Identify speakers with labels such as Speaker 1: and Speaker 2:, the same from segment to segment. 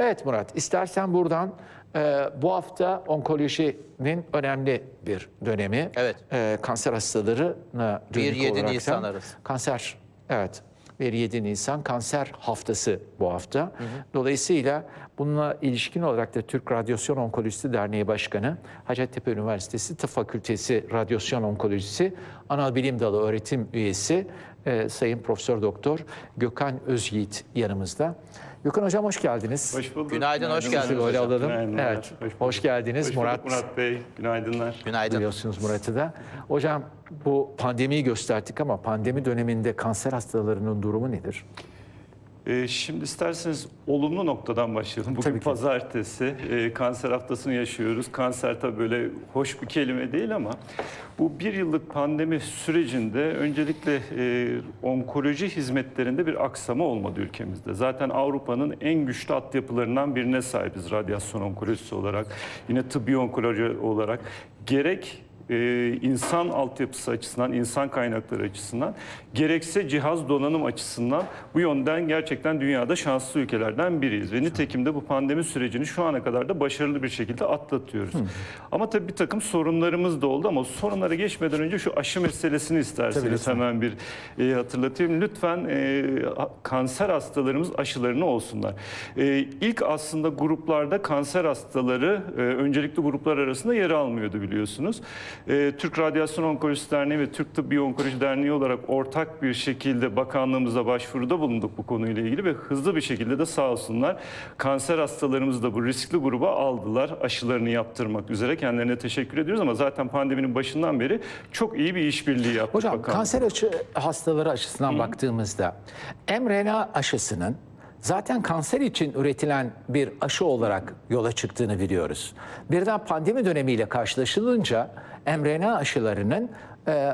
Speaker 1: Evet Murat, istersen buradan e, bu hafta onkolojinin önemli bir dönemi.
Speaker 2: Evet.
Speaker 1: E, kanser hastalarına dönük
Speaker 2: 1-7
Speaker 1: olarak
Speaker 2: Nisan arası.
Speaker 1: Kanser, evet. 1-7 Nisan kanser haftası bu hafta. Dolayısıyla bununla ilişkin olarak da Türk Radyasyon Onkolojisi Derneği Başkanı, Hacettepe Üniversitesi Tıp Fakültesi Radyasyon Onkolojisi Ana Bilim Dalı öğretim üyesi e, Sayın Profesör Doktor Gökhan Özyiğit yanımızda. Gökhan Hocam hoş geldiniz.
Speaker 3: Hoş bulduk.
Speaker 2: Günaydın, hoş geldiniz
Speaker 1: Sizi böyle
Speaker 3: hocam.
Speaker 1: alalım.
Speaker 3: Günaydınlar.
Speaker 1: Evet,
Speaker 3: bulduk.
Speaker 1: hoş geldiniz
Speaker 3: Hoş bulduk
Speaker 1: Murat.
Speaker 3: Murat Bey. Günaydınlar.
Speaker 2: Günaydın.
Speaker 1: Biliyorsunuz Murat'ı da. Hocam bu pandemiyi gösterdik ama pandemi döneminde kanser hastalarının durumu nedir?
Speaker 3: Ee, şimdi isterseniz olumlu noktadan başlayalım. Bugün
Speaker 1: Tabii ki.
Speaker 3: pazartesi. Ee, kanser haftasını yaşıyoruz. Kanser tabii böyle hoş bir kelime değil ama bu bir yıllık pandemi sürecinde öncelikle e, onkoloji hizmetlerinde bir aksama olmadı ülkemizde. Zaten Avrupa'nın en güçlü altyapılarından birine sahibiz radyasyon onkolojisi olarak. Yine tıbbi onkoloji olarak. Gerek e, insan altyapısı açısından, insan kaynakları açısından, gerekse cihaz donanım açısından bu yönden gerçekten dünyada şanslı ülkelerden biriyiz. Ve nitekim de bu pandemi sürecini şu ana kadar da başarılı bir şekilde atlatıyoruz. Ama tabii bir takım sorunlarımız da oldu ama sorunlara geçmeden önce şu aşı meselesini isterseniz hemen bir e, hatırlatayım. Lütfen e, kanser hastalarımız aşılarını olsunlar. E, ilk aslında gruplarda kanser hastaları e, öncelikli gruplar arasında yer almıyordu biliyorsunuz. E, Türk Radyasyon Onkolojisi Derneği ve Türk Tıbbi Onkoloji Derneği olarak ortak bir şekilde bakanlığımıza başvuruda bulunduk bu konuyla ilgili ve hızlı bir şekilde de sağ olsunlar kanser hastalarımızı da bu riskli gruba aldılar aşılarını yaptırmak üzere. Kendilerine teşekkür ediyoruz ama zaten pandeminin başından beri çok iyi bir işbirliği yaptık
Speaker 1: Hocam
Speaker 3: bakanlık.
Speaker 1: kanser aşı hastaları açısından baktığımızda mRNA aşısının zaten kanser için üretilen bir aşı olarak yola çıktığını biliyoruz. Birden pandemi dönemiyle karşılaşılınca mRNA aşılarının e,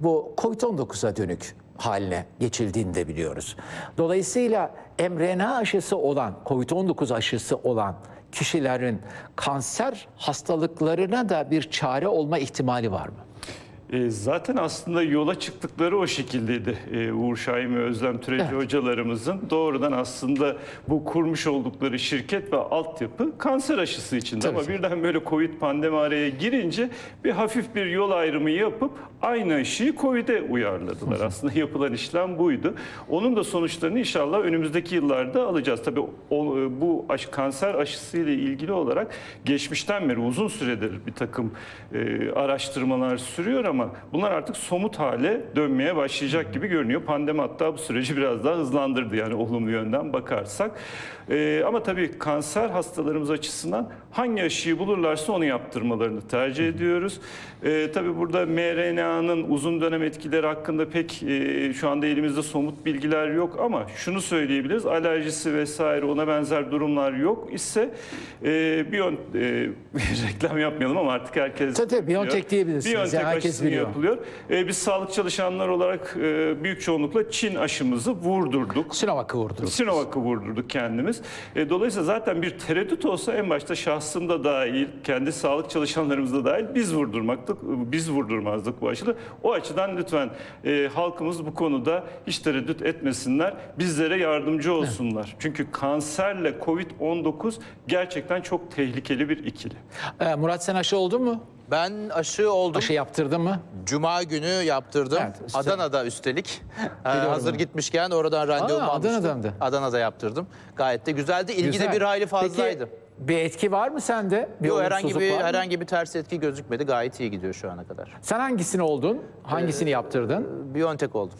Speaker 1: bu COVID-19'a dönük haline geçildiğini de biliyoruz. Dolayısıyla mRNA aşısı olan, COVID-19 aşısı olan kişilerin kanser hastalıklarına da bir çare olma ihtimali var mı?
Speaker 3: E, zaten aslında yola çıktıkları o şekildeydi. E, Uğur Şahin ve Özlem Türeci
Speaker 1: Evet.
Speaker 3: hocalarımızın doğrudan aslında bu kurmuş oldukları şirket ve altyapı kanser aşısı.
Speaker 1: Tabii
Speaker 3: Ama
Speaker 1: ki.
Speaker 3: birden böyle Covid pandemi araya girince bir hafif bir yol ayrımı yapıp aynı aşıyı Covid'e uyarladılar. aslında yapılan işlem buydu. Onun da sonuçlarını inşallah önümüzdeki yıllarda alacağız. Tabii o, bu aş, kanser aşısı ile ilgili olarak geçmişten beri uzun süredir bir takım e, araştırmalar sürüyor ama bunlar artık somut hale dönmeye başlayacak gibi görünüyor. Pandemi hatta bu süreci biraz daha hızlandırdı yani olumlu yönden bakarsak. E, ama tabii kanser hastalarımız açısından hangi aşıyı bulurlarsa onu yaptırmalarını tercih ediyoruz. E, tabii burada mRNA'nın uzun dönem etkileri hakkında pek e, şu anda elimizde somut bilgiler yok ama şunu söyleyebiliriz. Alerjisi vesaire ona benzer durumlar yok ise e, bir ön- e, reklam yapmayalım ama artık herkes
Speaker 1: Tabii, tabii. BioNTech diyebilirsiniz.
Speaker 3: BioNTech
Speaker 1: Yani herkes biliyor.
Speaker 3: yapılıyor. E, biz sağlık çalışanlar olarak e, büyük çoğunlukla Çin aşımızı vurdurduk.
Speaker 1: Sinovac'ı vurdunuz.
Speaker 3: Sinovac'ı vurdurduk kendimiz. E, dolayısıyla zaten bir tereddüt olsa en başta şahsım da dahil, kendi sağlık çalışanlarımız da dahil biz vurdurmaktık, biz vurdurmazdık bu aşıda. O açıdan lütfen e, halkımız bu konuda hiç tereddüt etmesinler, bizlere yardımcı olsunlar. Çünkü kanserle Covid-19 gerçekten çok tehlikeli bir ikili.
Speaker 1: Ee, Murat sen aşı oldun mu?
Speaker 2: Ben aşı oldum.
Speaker 1: Aşı yaptırdın mı?
Speaker 2: Cuma günü yaptırdım.
Speaker 1: Evet, üstelik.
Speaker 2: Adana'da üstelik. Ee, hazır
Speaker 1: onu.
Speaker 2: gitmişken oradan randevumu
Speaker 1: Aa,
Speaker 2: almıştım.
Speaker 1: Adana'dan da.
Speaker 2: Adana'da yaptırdım. Gayet de güzeldi. İlgi
Speaker 1: Güzel.
Speaker 2: de bir hayli fazlaydı.
Speaker 1: Peki bir etki var mı sende? Bir
Speaker 2: Yok herhangi bir herhangi bir ters etki gözükmedi. Gayet iyi gidiyor şu ana kadar.
Speaker 1: Sen hangisini oldun? Hangisini yaptırdın?
Speaker 2: Biontech oldum.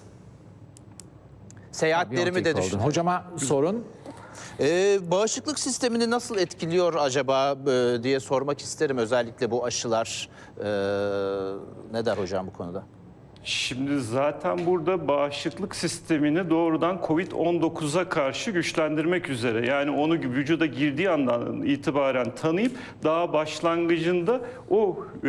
Speaker 2: Seyahatlerimi de
Speaker 1: Biontech oldun.
Speaker 2: düşün.
Speaker 1: Hocama sorun.
Speaker 2: Ee, bağışıklık sistemini nasıl etkiliyor acaba e, diye sormak isterim. Özellikle bu aşılar. Ee, ne der hocam bu konuda?
Speaker 3: Şimdi zaten burada bağışıklık sistemini doğrudan Covid-19'a karşı güçlendirmek üzere. Yani onu vücuda girdiği andan itibaren tanıyıp daha başlangıcında o e,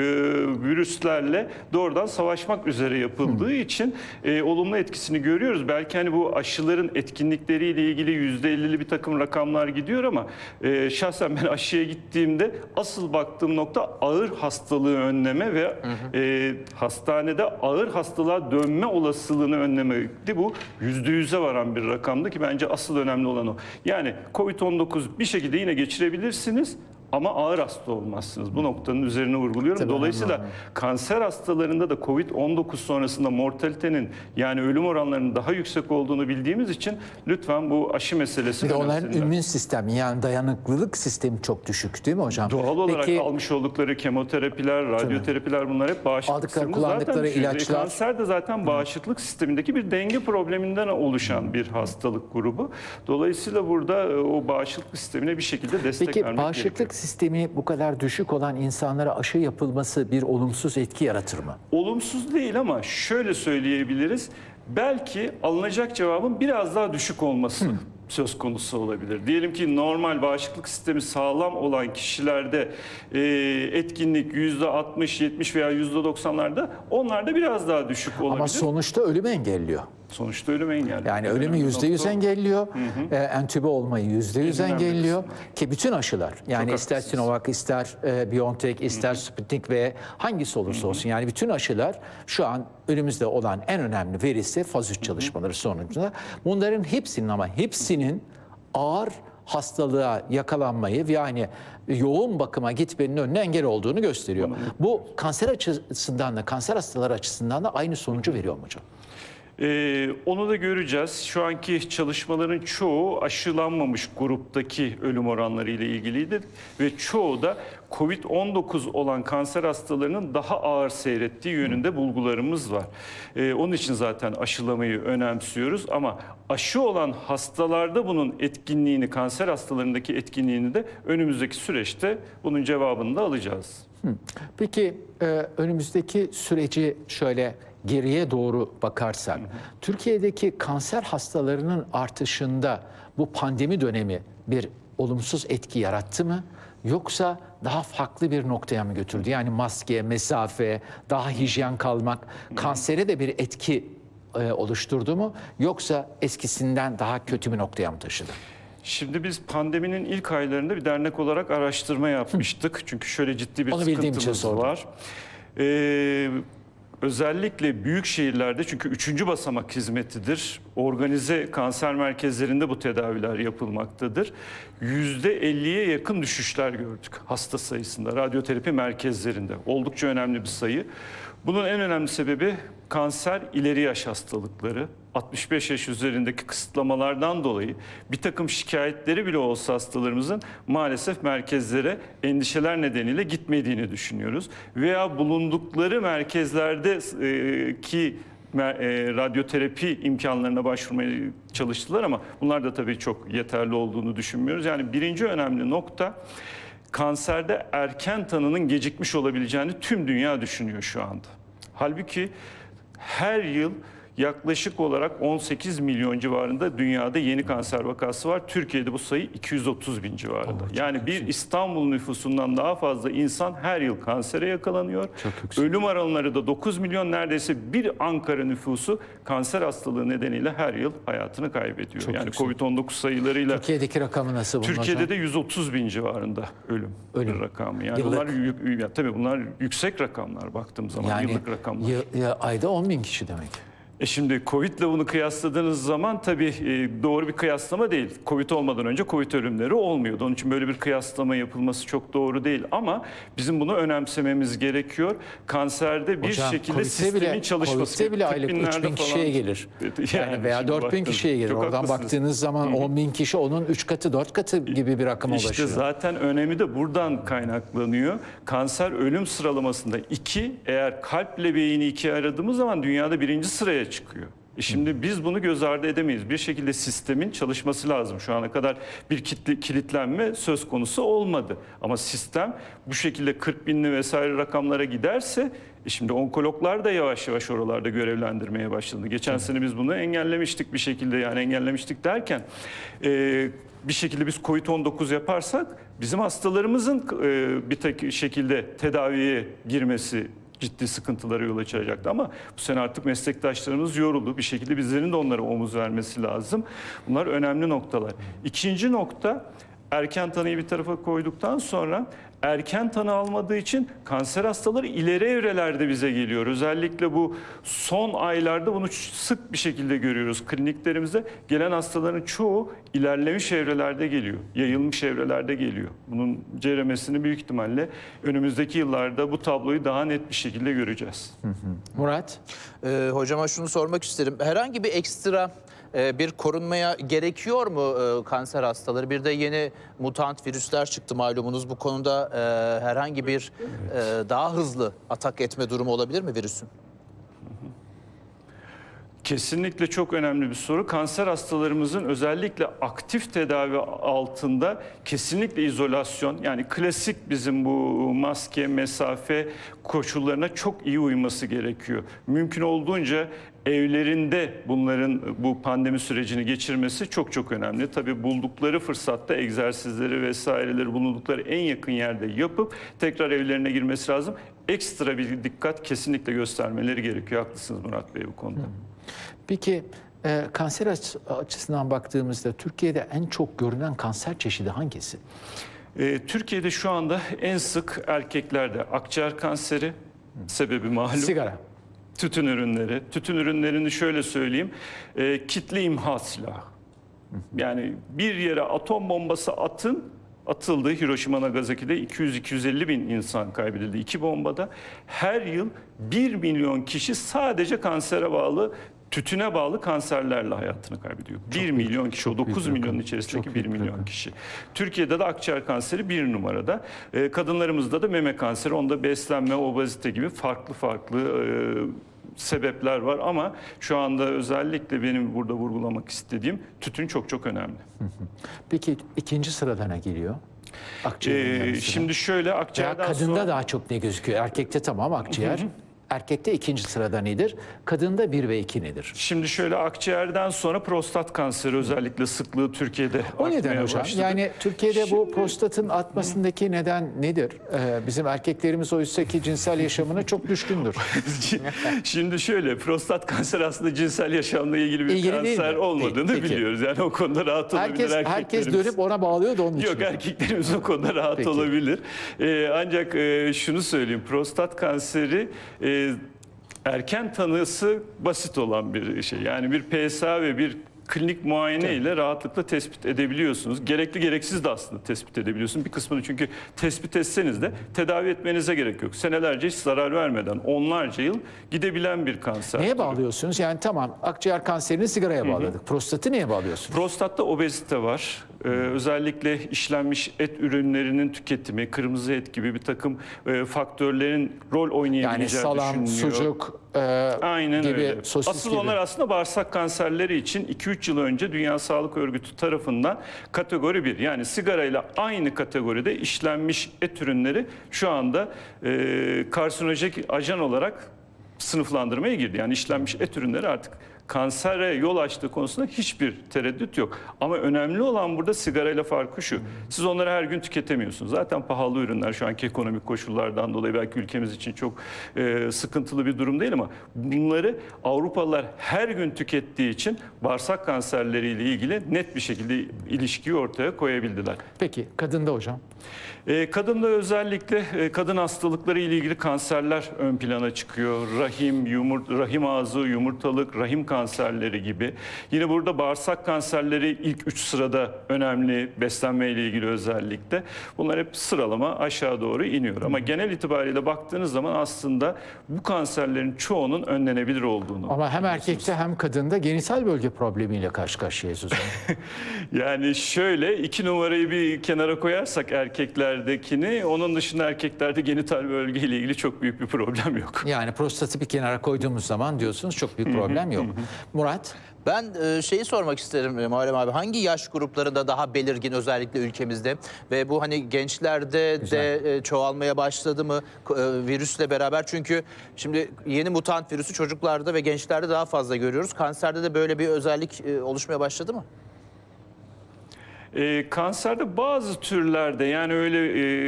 Speaker 3: virüslerle doğrudan savaşmak üzere yapıldığı için e, olumlu etkisini görüyoruz. Belki hani bu aşıların etkinlikleriyle ilgili %50'li bir takım rakamlar gidiyor ama e, şahsen ben aşıya gittiğimde asıl baktığım nokta ağır hastalığı önleme ve e, hastanede ağır hastalığı hastalığa dönme olasılığını önlemekti. Bu yüzde yüze varan bir rakamdı ki bence asıl önemli olan o. Yani Covid-19 bir şekilde yine geçirebilirsiniz ama ağır hasta olmazsınız. Bu noktanın üzerine vurguluyorum.
Speaker 1: Tabii
Speaker 3: Dolayısıyla
Speaker 1: önemli
Speaker 3: kanser hastalarında da Covid-19 sonrasında mortalitenin yani ölüm oranlarının daha yüksek olduğunu bildiğimiz için lütfen bu aşı meselesi
Speaker 1: Bir de onların immün sistemi yani dayanıklılık sistemi çok düşük değil mi hocam?
Speaker 3: Doğal olarak
Speaker 1: Peki,
Speaker 3: almış oldukları kemoterapiler, radyoterapiler bunlar hep bağışıklık
Speaker 1: Aldıkları,
Speaker 3: sistemini
Speaker 1: kullandıkları
Speaker 3: zaten
Speaker 1: ilaçlar-
Speaker 3: Kanser de zaten bağışıklık sistemindeki bir denge probleminden oluşan bir hastalık grubu. Dolayısıyla burada e, o bağışıklık sistemine bir şekilde destek
Speaker 1: Peki
Speaker 3: vermek
Speaker 1: bağışıklık
Speaker 3: gerekiyor.
Speaker 1: Sistemi bu kadar düşük olan insanlara aşı yapılması bir olumsuz etki yaratır mı?
Speaker 3: Olumsuz değil ama şöyle söyleyebiliriz. Belki alınacak cevabın biraz daha düşük olması söz konusu olabilir. Diyelim ki normal bağışıklık sistemi sağlam olan kişilerde e, etkinlik %60, 70 veya %90'larda onlarda biraz daha düşük olabilir.
Speaker 1: Ama sonuçta ölümü engelliyor.
Speaker 3: Sonuçta ölüm engelli.
Speaker 1: Yani ölümü yüzde yüz engelliyor, e, entübe olmayı yüzde yüz engelliyor ki bütün aşılar yani
Speaker 3: Çok
Speaker 1: ister. Sinovac, ister e, BioNTech, ister Sputnik ve hangisi olursa olsun yani bütün aşılar şu an önümüzde olan en önemli verisi faz 3 çalışmaları sonucunda. Bunların hepsinin ama hepsinin ağır hastalığa yakalanmayı yani yoğun bakıma gitmenin önüne engel olduğunu gösteriyor. Bu kanser açısından da kanser hastaları açısından da aynı sonucu veriyor mu hocam?
Speaker 3: Ee, onu da göreceğiz. Şu anki çalışmaların çoğu aşılanmamış gruptaki ölüm oranları ile ilgiliydi ve çoğu da Covid-19 olan kanser hastalarının daha ağır seyrettiği yönünde bulgularımız var. Ee, onun için zaten aşılamayı önemsiyoruz ama aşı olan hastalarda bunun etkinliğini, kanser hastalarındaki etkinliğini de önümüzdeki süreçte bunun cevabını da alacağız.
Speaker 1: Peki e, önümüzdeki süreci şöyle geriye doğru bakarsak, Türkiye'deki kanser hastalarının artışında bu pandemi dönemi bir olumsuz etki yarattı mı? Yoksa daha farklı bir noktaya mı götürdü? Yani maske, mesafe, daha hijyen kalmak kansere de bir etki e, oluşturdu mu? Yoksa eskisinden daha kötü bir noktaya mı taşıdı?
Speaker 3: Şimdi biz pandeminin ilk aylarında bir dernek olarak araştırma yapmıştık. Çünkü şöyle ciddi bir
Speaker 1: Onu için
Speaker 3: sıkıntımız
Speaker 1: sordum.
Speaker 3: var. Ee, özellikle büyük şehirlerde çünkü üçüncü basamak hizmetidir. Organize kanser merkezlerinde bu tedaviler yapılmaktadır. Yüzde 50'ye yakın düşüşler gördük hasta sayısında radyoterapi merkezlerinde. Oldukça önemli bir sayı. Bunun en önemli sebebi kanser ileri yaş hastalıkları. 65 yaş üzerindeki kısıtlamalardan dolayı bir takım şikayetleri bile olsa hastalarımızın maalesef merkezlere endişeler nedeniyle gitmediğini düşünüyoruz. Veya bulundukları merkezlerde e, ki e, radyoterapi imkanlarına başvurmaya çalıştılar ama bunlar da tabii çok yeterli olduğunu düşünmüyoruz. Yani birinci önemli nokta kanserde erken tanının gecikmiş olabileceğini tüm dünya düşünüyor şu anda. Halbuki her yıl yaklaşık olarak 18 milyon civarında dünyada yeni kanser vakası var. Türkiye'de bu sayı 230 bin civarında. yani bir İstanbul nüfusundan daha fazla insan her yıl kansere yakalanıyor. Ölüm oranları da 9 milyon neredeyse bir Ankara nüfusu kanser hastalığı nedeniyle her yıl hayatını kaybediyor. yani
Speaker 1: yüksek.
Speaker 3: Covid-19 sayılarıyla
Speaker 1: Türkiye'deki rakamı nasıl bunun
Speaker 3: Türkiye'de
Speaker 1: hocam?
Speaker 3: de 130 bin civarında ölüm,
Speaker 1: Ölüm.
Speaker 3: rakamı. Yani
Speaker 1: Yıllık.
Speaker 3: bunlar ya tabii bunlar yüksek rakamlar baktığım zaman
Speaker 1: Yani
Speaker 3: yıllık rakamlar.
Speaker 1: ya- ya ayda 10 bin kişi demek.
Speaker 3: E şimdi Covid ile bunu kıyasladığınız zaman tabii e, doğru bir kıyaslama değil. Covid olmadan önce Covid ölümleri olmuyordu. Onun için böyle bir kıyaslama yapılması çok doğru değil. Ama bizim bunu önemsememiz gerekiyor. Kanserde bir
Speaker 1: Hocam,
Speaker 3: şekilde sistemin
Speaker 1: bile,
Speaker 3: çalışması.
Speaker 1: Covid'de bile
Speaker 3: 40
Speaker 1: aylık
Speaker 3: binlerde
Speaker 1: 3 bin kişiye gelir. Yani,
Speaker 3: Yani
Speaker 1: veya
Speaker 3: şimdi
Speaker 1: 4 bin kişiye gelir. Oradan
Speaker 3: haklısınız.
Speaker 1: baktığınız zaman 10 bin kişi onun 3 katı 4 katı gibi bir rakama
Speaker 3: İşte
Speaker 1: ulaşıyor.
Speaker 3: zaten önemi de buradan kaynaklanıyor. Kanser ölüm sıralamasında iki, eğer kalple beyni iki aradığımız zaman dünyada birinci sıraya çıkıyor. E şimdi biz bunu göz ardı edemeyiz. Bir şekilde sistemin çalışması lazım. Şu ana kadar bir kitle, kilitlenme söz konusu olmadı. Ama sistem bu şekilde 40 binli vesaire rakamlara giderse e şimdi onkologlar da yavaş yavaş oralarda görevlendirmeye başladı. Geçen sene biz bunu engellemiştik bir şekilde yani engellemiştik derken e, bir şekilde biz COVID-19 yaparsak bizim hastalarımızın e, bir tek şekilde tedaviye girmesi ciddi sıkıntılara yol açacaktı ama bu sene artık meslektaşlarımız yoruldu. Bir şekilde bizlerin de onlara omuz vermesi lazım. Bunlar önemli noktalar. İkinci nokta erken tanıyı bir tarafa koyduktan sonra erken tanı almadığı için kanser hastaları ileri evrelerde bize geliyor. Özellikle bu son aylarda bunu sık bir şekilde görüyoruz. Kliniklerimizde gelen hastaların çoğu ilerlemiş evrelerde geliyor. Yayılmış evrelerde geliyor. Bunun ceremesini büyük ihtimalle önümüzdeki yıllarda bu tabloyu daha net bir şekilde göreceğiz.
Speaker 1: Murat,
Speaker 2: Ee, hocama şunu sormak isterim. Herhangi bir ekstra e, bir korunmaya gerekiyor mu e, kanser hastaları? Bir de yeni mutant virüsler çıktı malumunuz. Bu konuda e, herhangi bir e, daha hızlı atak etme durumu olabilir mi virüsün?
Speaker 3: Kesinlikle çok önemli bir soru. Kanser hastalarımızın özellikle aktif tedavi altında kesinlikle izolasyon yani klasik bizim bu maske, mesafe koşullarına çok iyi uyması gerekiyor. Mümkün olduğunca evlerinde bunların bu pandemi sürecini geçirmesi çok çok önemli. Tabii buldukları fırsatta egzersizleri vesaireleri bulundukları en yakın yerde yapıp tekrar evlerine girmesi lazım. Ekstra bir dikkat kesinlikle göstermeleri gerekiyor. Haklısınız Murat Bey bu konuda.
Speaker 1: peki e, kanser aç- açısından baktığımızda Türkiye'de en çok görülen kanser çeşidi hangisi?
Speaker 3: Ee, Türkiye'de şu anda en sık erkeklerde akciğer kanseri sebebi malum.
Speaker 1: Sigara.
Speaker 3: Tütün ürünleri. Tütün ürünlerini şöyle söyleyeyim. e, kitle imha silahı. Yani bir yere atom bombası atın atıldı. Hiroşima Nagasaki'de 200-250 bin insan kaybedildi iki bombada. Her yıl 1 milyon kişi sadece kansere bağlı tütüne bağlı kanserlerle hayatını kaybediyor. 1 milyon kişi o 9
Speaker 1: büyük
Speaker 3: milyonun içerisindeki
Speaker 1: Çok
Speaker 3: 1
Speaker 1: büyük
Speaker 3: milyon
Speaker 1: rakam.
Speaker 3: kişi. Türkiye'de de akciğer kanseri bir numarada. Ee, kadınlarımızda da meme kanseri, onda beslenme, obezite gibi farklı farklı e, sebepler var ama şu anda özellikle benim burada vurgulamak istediğim tütün çok çok önemli.
Speaker 1: Peki ikinci sırada ne geliyor? Akciğerin
Speaker 3: Ee, şimdi şöyle
Speaker 1: Veya
Speaker 3: akciğerden
Speaker 1: kadında
Speaker 3: sonra
Speaker 1: daha çok ne gözüküyor? Erkekte tamam akciğer. Erkekte ikinci sırada nedir? Kadında bir ve iki nedir?
Speaker 3: şimdi şöyle akciğerden sonra prostat kanseri özellikle sıklığı Türkiye'de
Speaker 1: O neden hocam?
Speaker 3: başladı.
Speaker 1: Yani Türkiye'de bu prostatın atmasındaki neden nedir? Ee, bizim erkeklerimiz oysa ki cinsel yaşamına çok düşkündür.
Speaker 3: Şimdi şöyle prostat kanseri aslında cinsel yaşamla ilgili bir
Speaker 1: İlgili
Speaker 3: kanser olmadığını
Speaker 1: Peki.
Speaker 3: biliyoruz. Yani o konuda rahat olabilir
Speaker 1: Herkes herkes
Speaker 3: erkeklerimiz.
Speaker 1: dönüp ona bağlıyor da onun için.
Speaker 3: Yok erkeklerimiz o konuda rahat
Speaker 1: Peki.
Speaker 3: olabilir. Ee, ancak e, şunu söyleyeyim prostat kanseri e, erken tanısı basit olan bir şey. Yani bir PSA ve bir klinik muayene ile rahatlıkla tespit edebiliyorsunuz. Gerekli gereksiz de aslında tespit edebiliyorsunuz. Bir kısmını çünkü tespit etseniz de tedavi etmenize gerek yok. Senelerce hiç zarar vermeden onlarca yıl gidebilen bir kanser.
Speaker 1: Neye bağlıyorsunuz? Yani tamam akciğer kanserini sigaraya bağladık. Prostatı neye bağlıyorsunuz?
Speaker 3: Prostatta obezite var. Ee, özellikle işlenmiş et ürünlerinin tüketimi, kırmızı et gibi bir takım e, faktörlerin rol
Speaker 1: Yani
Speaker 3: oynayabileceği
Speaker 1: salam,
Speaker 3: düşünülüyor.
Speaker 1: sucuk e,
Speaker 3: Aynen
Speaker 1: gibi,
Speaker 3: öyle.
Speaker 1: sosis
Speaker 3: Asıl
Speaker 1: gibi.
Speaker 3: onlar aslında bağırsak kanserleri için 2-3 yıl önce Dünya Sağlık Örgütü tarafından kategori 1 yani sigarayla aynı kategoride işlenmiş et ürünleri şu anda e, karsinojek ajan olarak sınıflandırmaya girdi. Yani işlenmiş et ürünleri artık kansere yol açtığı konusunda hiçbir tereddüt yok. Ama önemli olan burada sigarayla farkı şu. Siz onları her gün tüketemiyorsunuz. Zaten pahalı ürünler şu anki ekonomik koşullardan dolayı belki ülkemiz için çok e, sıkıntılı bir durum değil ama bunları Avrupalılar her gün tükettiği için bağırsak kanserleriyle ilgili net bir şekilde ilişkiyi ortaya koyabildiler.
Speaker 1: Peki kadında hocam.
Speaker 3: E, kadında özellikle e, kadın hastalıkları ile ilgili kanserler ön plana çıkıyor. Rahim, yumurt, rahim ağzı, yumurtalık, rahim kanserleri gibi. Yine burada bağırsak kanserleri ilk üç sırada önemli beslenme ile ilgili özellikle. Bunlar hep sıralama aşağı doğru iniyor. Ama genel itibariyle baktığınız zaman aslında bu kanserlerin çoğunun önlenebilir olduğunu.
Speaker 1: Ama hem erkekte hem kadında genital bölge problemiyle karşı karşıyayız o.
Speaker 3: Yani şöyle iki numarayı bir kenara koyarsak erkeklerdekini onun dışında erkeklerde genital bölge ile ilgili çok büyük bir problem yok.
Speaker 1: Yani prostatı bir kenara koyduğumuz zaman diyorsunuz çok büyük problem yok. Murat,
Speaker 2: Ben e, şeyi sormak isterim e, Muharrem abi. Hangi yaş gruplarında daha belirgin özellikle ülkemizde ve bu hani gençlerde de e, çoğalmaya başladı mı e, virüsle beraber? Çünkü şimdi yeni mutant virüsü çocuklarda ve gençlerde daha fazla görüyoruz. Kanserde de böyle bir özellik e, oluşmaya başladı mı?
Speaker 3: Ee, kanserde bazı türlerde yani öyle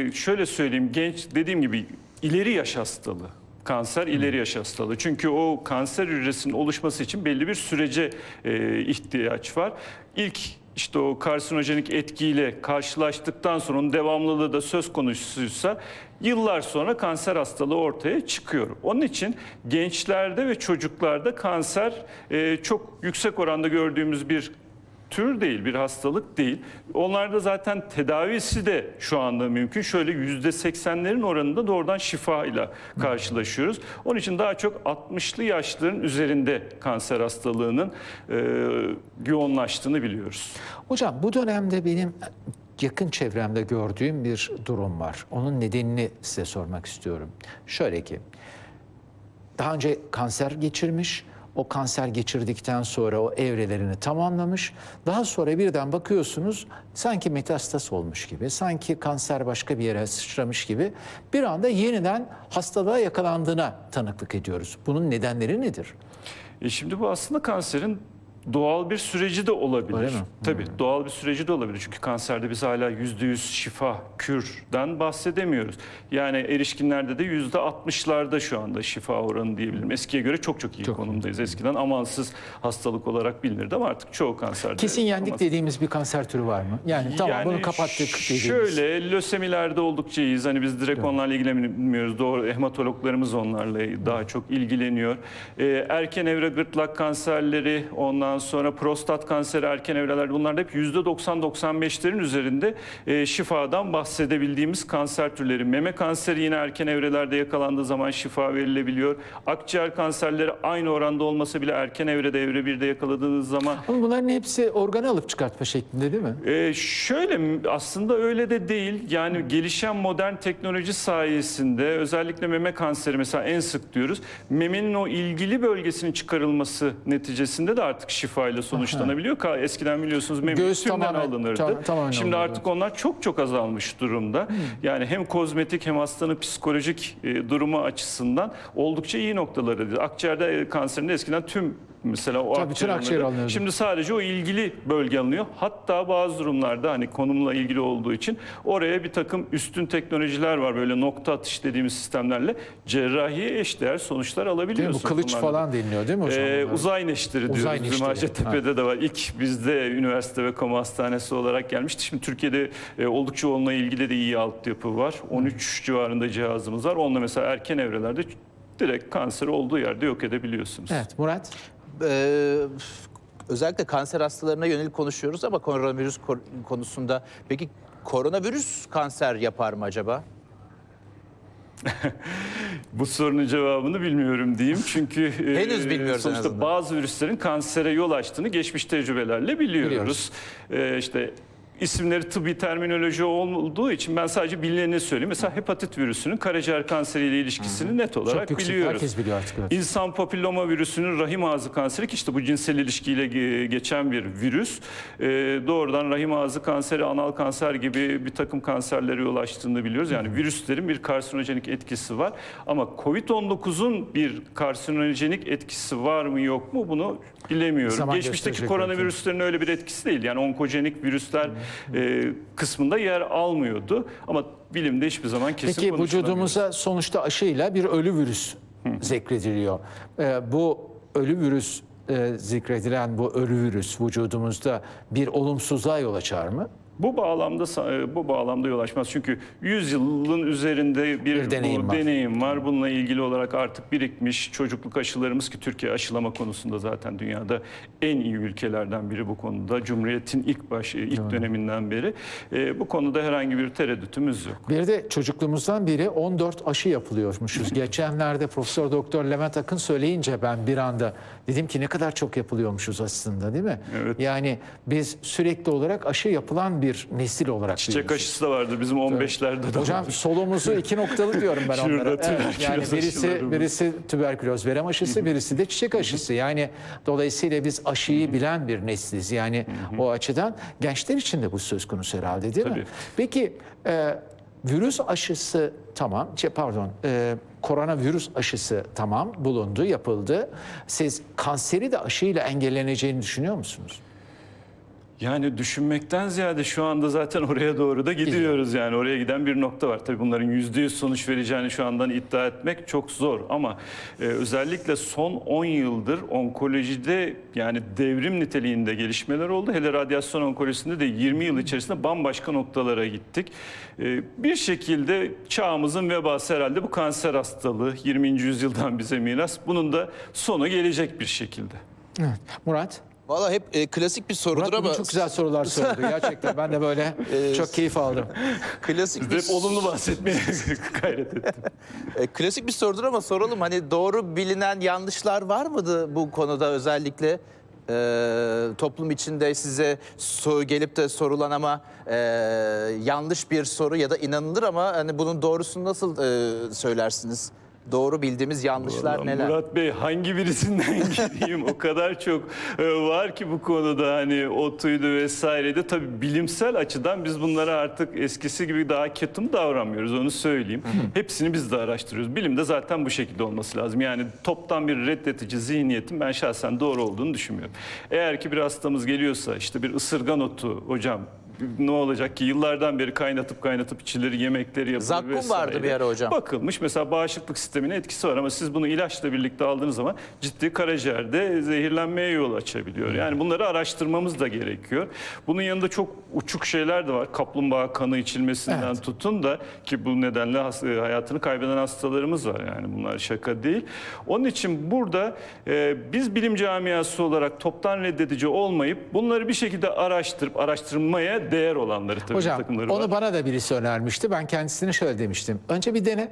Speaker 3: e, şöyle söyleyeyim genç dediğim gibi ileri yaş hastalığı. Kanser ileri yaş hastalığı. Çünkü o kanser hücresinin oluşması için belli bir sürece e, ihtiyaç var. İlk işte o karsinojenik etkiyle karşılaştıktan sonra onun devamlılığı da söz konusuysa yıllar sonra kanser hastalığı ortaya çıkıyor. Onun için gençlerde ve çocuklarda kanser e, çok yüksek oranda gördüğümüz bir tür değil, bir hastalık değil. Onlarda zaten tedavisi de şu anda mümkün. Şöyle yüzde seksenlerin oranında doğrudan şifa ile karşılaşıyoruz. Onun için daha çok 60'lı yaşların üzerinde kanser hastalığının e, yoğunlaştığını biliyoruz.
Speaker 1: Hocam bu dönemde benim yakın çevremde gördüğüm bir durum var. Onun nedenini size sormak istiyorum. Şöyle ki, daha önce kanser geçirmiş, o kanser geçirdikten sonra o evrelerini tamamlamış. Daha sonra birden bakıyorsunuz sanki metastas olmuş gibi, sanki kanser başka bir yere sıçramış gibi bir anda yeniden hastalığa yakalandığına tanıklık ediyoruz. Bunun nedenleri nedir?
Speaker 3: E şimdi bu aslında kanserin doğal bir süreci de olabilir.
Speaker 1: Öyle mi?
Speaker 3: Tabii doğal bir süreci de olabilir. Çünkü kanserde biz hala yüzde yüz şifa, kürden bahsedemiyoruz. Yani erişkinlerde de yüzde altmışlarda şu anda şifa oranı diyebilirim. Eskiye göre çok çok iyi
Speaker 1: Çok iyi.
Speaker 3: konumdayız. Eskiden amansız hastalık olarak bilinirdi ama artık çoğu kanserde.
Speaker 1: Kesin yendik
Speaker 3: amansız.
Speaker 1: dediğimiz bir kanser türü var mı? Yani tamam
Speaker 3: Yani
Speaker 1: bunu kapattık dediğimiz.
Speaker 3: Şöyle lösemilerde oldukça iyiyiz. Hani biz direkt onlarla ilgilenmiyoruz. Doğru hematologlarımız onlarla daha çok ilgileniyor. Ee, erken evre gırtlak kanserleri, ondan sonra prostat kanseri, erken evreler bunlar da hep %90-95'lerin üzerinde e, şifadan bahsedebildiğimiz kanser türleri. Meme kanseri yine erken evrelerde yakalandığı zaman şifa verilebiliyor. Akciğer kanserleri aynı oranda olmasa bile erken evrede evre 1'de yakaladığınız zaman
Speaker 1: Ama bunların hepsi organı alıp çıkartma şeklinde değil mi?
Speaker 3: ee, şöyle aslında öyle de değil. Yani gelişen modern teknoloji sayesinde özellikle meme kanseri mesela en sık diyoruz. Memenin o ilgili bölgesinin çıkarılması neticesinde de artık şifayla sonuçlanabiliyor. Ka- Eskiden biliyorsunuz meme
Speaker 1: Göğüs
Speaker 3: tümden
Speaker 1: tamamen-
Speaker 3: alınırdı.
Speaker 1: tam- tamamen
Speaker 3: Şimdi
Speaker 1: alınırdı.
Speaker 3: artık onlar çok çok azalmış durumda. Yani hem kozmetik hem hastanın psikolojik e, durumu açısından oldukça iyi noktaları. Akciğerde e, kanserinde eskiden tüm mesela o
Speaker 1: Tabii, akciğer
Speaker 3: alınırdı.
Speaker 1: alınıyordu.
Speaker 3: Şimdi sadece o ilgili bölge alınıyor. Hatta bazı durumlarda hani konumla ilgili olduğu için oraya bir takım üstün teknolojiler var. Böyle nokta atış dediğimiz sistemlerle cerrahiye eşdeğer sonuçlar
Speaker 1: Değil mi?
Speaker 3: alabiliyorsunuz.
Speaker 1: Bu kılıç
Speaker 3: bunlarla.
Speaker 1: falan deniliyor değil mi hocam?
Speaker 3: Ee, uzay neşteri diyoruz.
Speaker 1: Uzay
Speaker 3: Bizim
Speaker 1: neşteri.
Speaker 3: Hacettepe'de de var. İlk bizde üniversite ve kamu hastanesi olarak gelmişti. Şimdi Türkiye'de e, oldukça onunla ilgili de iyi altyapı var. 13 civarında cihazımız var. Onunla mesela erken evrelerde direkt kanser olduğu yerde yok edebiliyorsunuz.
Speaker 1: Evet Murat.
Speaker 2: Ee, özellikle kanser hastalarına yönelik konuşuyoruz ama koronavirüs kor- konusunda peki koronavirüs kanser yapar mı acaba?
Speaker 3: Bu sorunun cevabını bilmiyorum diyeyim. Çünkü e,
Speaker 2: Henüz bilmiyoruz en
Speaker 3: sonuçta
Speaker 2: azından.
Speaker 3: bazı virüslerin kansere yol açtığını geçmiş tecrübelerle biliyoruz.
Speaker 1: Biliyoruz.
Speaker 3: E, işte isimleri tıbbi terminoloji olduğu için ben sadece bilineni söyleyeyim. Mesela hepatit virüsünün karaciğer kanseriyle ilişkisini net olarak
Speaker 1: yüksek,
Speaker 3: biliyoruz.
Speaker 1: herkes biliyor artık, evet.
Speaker 3: İnsan papilloma virüsünün rahim ağzı kanseri ki işte bu cinsel ilişkiyle ge- geçen bir virüs. Ee, doğrudan rahim ağzı kanseri, anal kanser gibi bir takım kanserlere yol açtığını biliyoruz. Yani virüslerin bir karsinojenik etkisi var. Ama Covid-19'un bir karsinojenik etkisi var mı yok mu bunu bilemiyorum.
Speaker 1: Zaman
Speaker 3: Geçmişteki koronavirüslerin öyle bir etkisi değil. Yani onkojenik virüsler e, kısmında yer almıyordu. Ama bilimde hiçbir zaman kesin
Speaker 1: Peki vücudumuza sonuçta aşıyla bir ölü virüs zikrediliyor. Ee, bu ölü virüs e, zikredilen bu ölü virüs vücudumuzda bir olumsuzluğa yol açar mı?
Speaker 3: Bu bağlamda e, bu bağlamda yol açmaz. Çünkü 100 yılın üzerinde bir,
Speaker 1: Bir deneyim var.
Speaker 3: deneyim var. Bununla ilgili olarak artık birikmiş çocukluk aşılarımız ki Türkiye aşılama konusunda zaten dünyada en iyi ülkelerden biri bu konuda. Cumhuriyet'in ilk baş ilk döneminden beri E, bu konuda herhangi bir tereddütümüz yok.
Speaker 1: Bir de çocukluğumuzdan beri 14 aşı yapılıyormuşuz. Geçenlerde Profesör Doktor Levent Akın söyleyince ben bir anda dedim ki ne kadar çok yapılıyormuşuz aslında değil mi?
Speaker 3: Evet.
Speaker 1: Yani biz sürekli olarak aşı yapılan bir nesil olarak
Speaker 3: Çiçek
Speaker 1: büyümüşüz.
Speaker 3: aşısı da vardı bizim 15'lerde de.
Speaker 1: Hocam solumuzu iki noktalı diyorum ben onlara. Evet, yani birisi birisi tüberküloz verem aşısı, birisi de çiçek aşısı. Yani dolayısıyla biz aşıyı bilen bir nesliz. Yani o açıdan gençler için de bu söz konusu herhalde değil mi?
Speaker 3: Tabii.
Speaker 1: Peki e, virüs aşısı tamam, şey, pardon, e, koronavirüs aşısı tamam bulundu, yapıldı. Siz kanseri de aşıyla engelleneceğini düşünüyor musunuz?
Speaker 3: Yani düşünmekten ziyade şu anda zaten oraya doğru da gidiyoruz yani oraya giden bir nokta var. Tabii bunların yüzde yüz sonuç vereceğini şu andan iddia etmek çok zor ama e, özellikle son 10 yıldır onkolojide yani devrim niteliğinde gelişmeler oldu. Hele radyasyon onkolojisinde de 20 yıl içerisinde bambaşka noktalara gittik. E, bir şekilde çağımızın vebası herhalde bu kanser hastalığı 20. yüzyıldan bize miras. Bunun da sonu gelecek bir şekilde.
Speaker 1: Evet. Murat?
Speaker 2: Valla hep e, klasik bir sorudur
Speaker 1: Murat
Speaker 2: ama
Speaker 1: çok güzel sorular sordu. Gerçekten ben de böyle çok keyif aldım.
Speaker 2: klasik bir
Speaker 3: Hep olumlu bahsetmeye gayret ettim.
Speaker 2: E, klasik bir sorudur ama soralım hani doğru bilinen yanlışlar var mıydı bu konuda özellikle e, toplum içinde size so- gelip de sorulan ama e, yanlış bir soru ya da inanılır ama hani bunun doğrusunu nasıl e, söylersiniz? Doğru bildiğimiz yanlışlar
Speaker 3: Vallahi
Speaker 2: neler?
Speaker 3: Murat Bey hangi birisinden gideyim? o kadar çok e, var ki bu konuda hani otuydu vesaireydi. Tabii bilimsel açıdan biz bunlara artık eskisi gibi daha ketum davranmıyoruz onu söyleyeyim. Hepsini biz de araştırıyoruz. Bilimde zaten bu şekilde olması lazım. Yani toptan bir reddetici zihniyetin ben şahsen doğru olduğunu düşünmüyorum. Eğer ki bir hastamız geliyorsa işte bir ısırgan otu hocam ne olacak ki yıllardan beri kaynatıp kaynatıp içilir yemekleri yapılır
Speaker 2: Zakkum
Speaker 3: vesaire.
Speaker 2: vardı bir ara hocam.
Speaker 3: Bakılmış mesela bağışıklık sistemine etkisi var ama siz bunu ilaçla birlikte aldığınız zaman ciddi karaciğerde zehirlenmeye yol açabiliyor. Yani bunları araştırmamız da gerekiyor. Bunun yanında çok uçuk şeyler de var. Kaplumbağa kanı içilmesinden
Speaker 1: Evet.
Speaker 3: tutun da ki bu nedenle has- e, hayatını kaybeden hastalarımız var yani bunlar şaka değil. Onun için burada e, biz bilim camiası olarak toptan reddedici olmayıp bunları bir şekilde araştırıp araştırmaya değer olanları tabii
Speaker 1: Hocam
Speaker 3: takımları
Speaker 1: onu
Speaker 3: var.
Speaker 1: bana da birisi önermişti. Ben kendisine şöyle demiştim. Önce bir dene.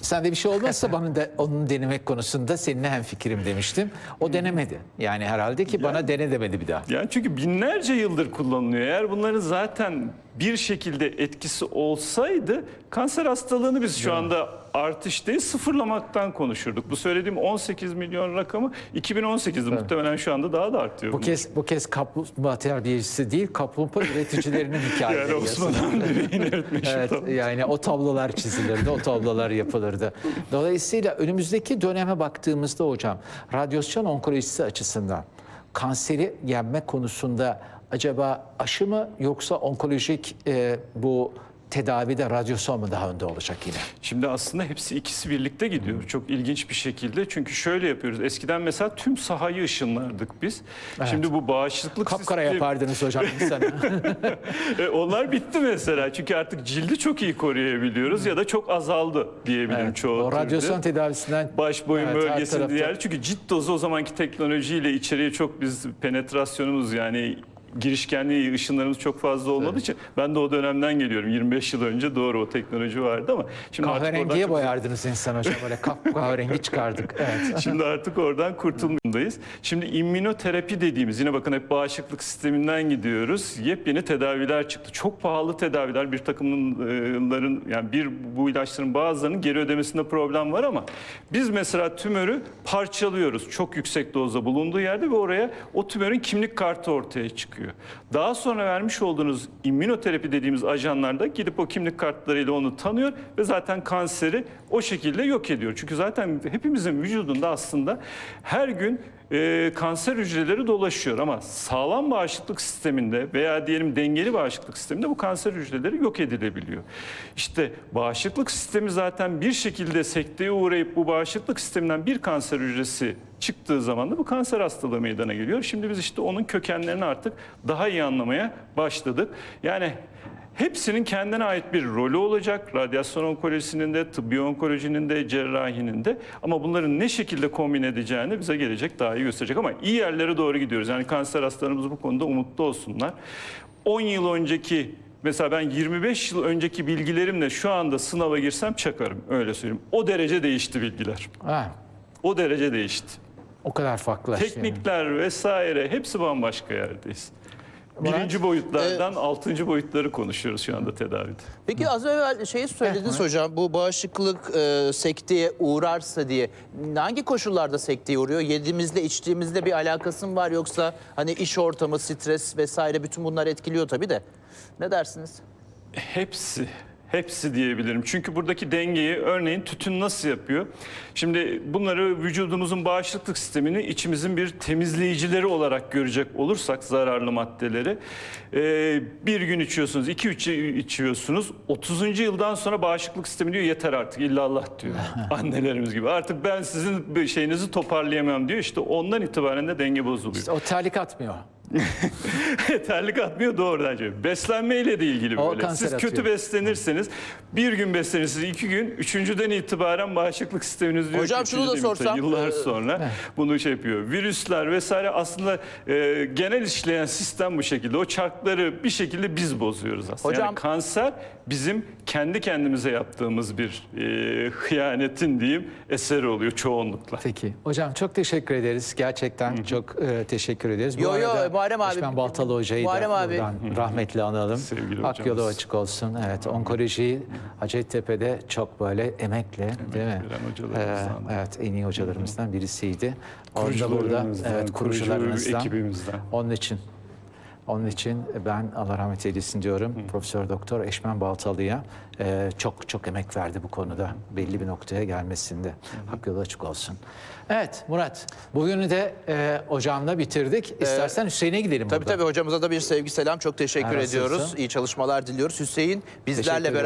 Speaker 1: Sende bir şey olmazsa bana da onun denemek konusunda seninle hem fikrim demiştim. O denemedi. Yani herhalde ki bana dene demedi bir daha.
Speaker 3: Yani çünkü binlerce yıldır kullanılıyor. Eğer bunların zaten bir şekilde etkisi olsaydı kanser hastalığını biz şu anda artış değil sıfırlamaktan konuşurduk. Bu söylediğim 18 milyon rakamı 2018'de muhtemelen şu anda daha da artıyor.
Speaker 1: Bu kez bu kez kaplumbağa terbiyecisi değil, kaplumbağa üreticilerinin hikayeleri.
Speaker 3: yani Osman Deve'yi etmiş.
Speaker 1: Evet, yani o tablolar çizilirdi, o tablolar yapılırdı. Dolayısıyla önümüzdeki döneme baktığımızda hocam, radyasyon onkolojisi açısından kanseri yenme konusunda acaba aşı mı yoksa onkolojik e, bu tedavide radyasyon mu daha önde olacak yine?
Speaker 3: Şimdi aslında hepsi ikisi birlikte gidiyor. Çok ilginç bir şekilde. Çünkü şöyle yapıyoruz. Eskiden mesela tüm sahayı ışınlardık biz. Şimdi bu bağışıklık
Speaker 1: Kapkara
Speaker 3: sistemi-
Speaker 1: yapardınız hocam insanı.
Speaker 3: E, onlar bitti mesela. Çünkü artık cildi çok iyi koruyabiliyoruz ya da çok azaldı diyebilirim
Speaker 1: Evet,
Speaker 3: çoğu
Speaker 1: o radyasyon tedavisinden
Speaker 3: Baş boyun
Speaker 1: Evet, tarafta.
Speaker 3: diğer çünkü cilt dozu o zamanki teknolojiyle içeriye çok biz penetrasyonumuz yani girişkenliği ışınlarımız çok fazla olmadığı için ben de o dönemden geliyorum. 25 yıl önce doğru o teknoloji vardı ama şimdi artık oradan
Speaker 1: kahverengiye
Speaker 3: çok-
Speaker 1: boyardınız insan hocam. Böyle kap kahverengi çıkardık. Evet.
Speaker 3: Şimdi artık oradan kurtulmayındayız. Şimdi immünoterapi dediğimiz yine bakın hep bağışıklık sisteminden gidiyoruz. Yepyeni tedaviler çıktı. Çok pahalı tedaviler bir takımların yani bir bu ilaçların bazılarının geri ödemesinde problem var ama biz mesela tümörü parçalıyoruz. Çok yüksek dozda bulunduğu yerde ve oraya o tümörün kimlik kartı ortaya çıkıyor. Daha sonra vermiş olduğunuz immünoterapi dediğimiz ajanlarda gidip o kimlik kartlarıyla onu tanıyor ve zaten kanseri o şekilde yok ediyor. Çünkü zaten hepimizin vücudunda aslında her gün e, kanser hücreleri dolaşıyor ama sağlam bağışıklık sisteminde veya diyelim dengeli bağışıklık sisteminde bu kanser hücreleri yok edilebiliyor. İşte bağışıklık sistemi zaten bir şekilde sekteye uğrayıp bu bağışıklık sisteminden bir kanser hücresi çıktığı zaman da bu kanser hastalığı meydana geliyor. Şimdi biz işte onun kökenlerini artık daha iyi anlamaya başladık. Yani Hepsinin kendine ait bir rolü olacak. Radyasyon onkolojisinin de, tıbbi onkolojinin de, cerrahinin de. Ama bunların ne şekilde kombin edeceğini bize gelecek daha iyi gösterecek. Ama iyi yerlere doğru gidiyoruz. Yani kanser hastalarımız bu konuda umutlu olsunlar. 10 yıl önceki Mesela ben 25 yıl önceki bilgilerimle şu anda sınava girsem çakarım öyle söyleyeyim. O derece değişti bilgiler.
Speaker 1: Ha,
Speaker 3: O derece değişti.
Speaker 1: o kadar yani.
Speaker 3: Teknikler vesaire hepsi bambaşka yerdeyiz. Birinci boyutlardan altıncı boyutları konuşuyoruz şu anda tedavide.
Speaker 2: Peki az evvel şeyi söylediniz hocam bu bağışıklık e, sekteye uğrarsa diye. Hangi koşullarda sekteye uğruyor? Yediğimizle içtiğimizle bir alakası mı var yoksa hani iş ortamı, stres vesaire bütün bunlar etkiliyor tabii de. Ne dersiniz?
Speaker 3: Hepsi Hepsi diyebilirim. Çünkü buradaki dengeyi örneğin tütün nasıl yapıyor? Şimdi bunları vücudumuzun bağışıklık sistemini içimizin bir temizleyicileri olarak görecek olursak zararlı maddeleri e, bir gün içiyorsunuz, iki üç içiyorsunuz. 30. yıldan sonra bağışıklık sistemi diyor yeter artık illallah diyor. Annelerimiz gibi. Artık ben sizin şeyinizi toparlayamam diyor. İşte ondan itibaren de denge bozuluyor.
Speaker 1: O terlik atmıyor.
Speaker 3: Terlik atmıyor doğrudan. söylüyorum. Beslenmeyle de ilgili
Speaker 1: O
Speaker 3: böyle.
Speaker 1: kanser
Speaker 3: Siz kötü
Speaker 1: atıyor.
Speaker 3: beslenirseniz bir gün beslenirsiniz, iki gün, üçüncüden itibaren bağışıklık sisteminiz diyor
Speaker 2: Hocam
Speaker 3: ki,
Speaker 2: şunu da sorsam,
Speaker 3: Yıllar
Speaker 2: e,
Speaker 3: sonra bunu şey yapıyor. Virüsler vesaire aslında e, genel işleyen sistem bu şekilde. O çarkları bir şekilde biz bozuyoruz aslında.
Speaker 2: Hocam-
Speaker 3: yani kanser bizim kendi kendimize yaptığımız bir e, hıyanetin diyeyim eseri oluyor çoğunlukla.
Speaker 1: Peki. Hocam çok teşekkür ederiz. Gerçekten çok e, teşekkür ederiz.
Speaker 2: Yo, yo, Muharrem abi-
Speaker 1: Osman Baltalı Hoca'yı
Speaker 2: Muharrem
Speaker 1: da
Speaker 2: abi-
Speaker 1: rahmetle analım.
Speaker 3: Sevgili
Speaker 1: Hak yolu açık olsun. Evet, onkolojiyi Hacettepe'de çok böyle emekle, değil mi? Ee, evet, en iyi hocalarımızdan birisiydi. Orada burada,
Speaker 3: Kurucularımızdan,
Speaker 1: evet,
Speaker 3: kurucu
Speaker 1: kurucularımızdan.
Speaker 3: ekibimizden.
Speaker 1: Onun için onun için ben Allah rahmet eylesin diyorum. Profesör Doktor Eşmen Baltalı'ya e, çok çok emek verdi bu konuda. Belli bir noktaya gelmesinde. Hak yolu açık olsun. Evet Murat, bugünü de e, hocamla bitirdik. İstersen Hüseyin'e gidelim
Speaker 2: Tabii
Speaker 1: burada.
Speaker 2: tabii hocamıza da bir sevgi selam. Çok teşekkür
Speaker 1: Nasılsın?
Speaker 2: ediyoruz. İyi çalışmalar diliyoruz. Hüseyin bizlerle beraber